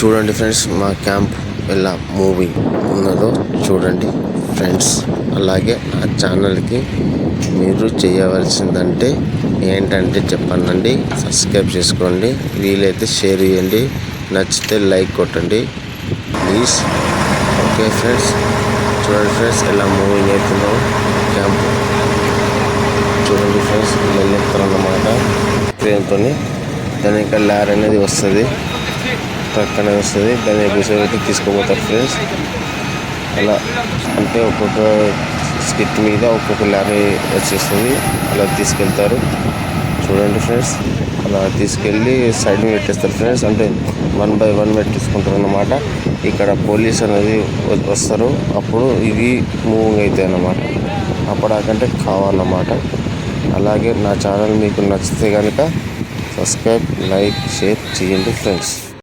చూడండి ఫ్రెండ్స్ మా క్యాంప్ ఎలా మూవీ ఉన్నదో చూడండి ఫ్రెండ్స్. అలాగే ఆ ఛానల్కి మీరు చేయవలసిందంటే ఏంటంటే చెప్పండి సబ్స్క్రైబ్ చేసుకోండి వీలైతే షేర్ చేయండి నచ్చితే లైక్ కొట్టండి. ప్లీజ్. ఓకే ఫ్రెండ్స్ చూడండి ఫ్రెండ్స్ ఎలా మూవింగ్ అవుతుందో క్యాంప్. చూడండి ఫ్రెండ్స్ వెళ్ళిస్తారన్నమాట ట్రైన్తో దాని ఇంకా లారీ అనేది వస్తుంది. ట్రక్ అనేది వస్తుంది దాన్ని కూర్చోబెట్టి తీసుకుపోతారు ఫ్రెండ్స్ అలా అంటే ఒక్కొక్క స్కిట్ మీద ఒక్కొక్క లారీ వచ్చేస్తుంది అలా తీసుకెళ్తారు చూడండి ఫ్రెండ్స్ అలా తీసుకెళ్ళి సైడ్ పెట్టేస్తారు ఫ్రెండ్స్ అంటే వన్ బై వన్ పెట్టేసుకుంటారు అన్నమాట ఇక్కడ పోలీస్ అనేది వస్తారు అప్పుడు ఇవి మూవింగ్ అవుతాయి అన్నమాట అప్పటికంటే కావాలన్నమాట అలాగే నా ఛానల్ మీకు నచ్చితే కనుక సబ్స్క్రైబ్ లైక్ షేర్ చేయండి ఫ్రెండ్స్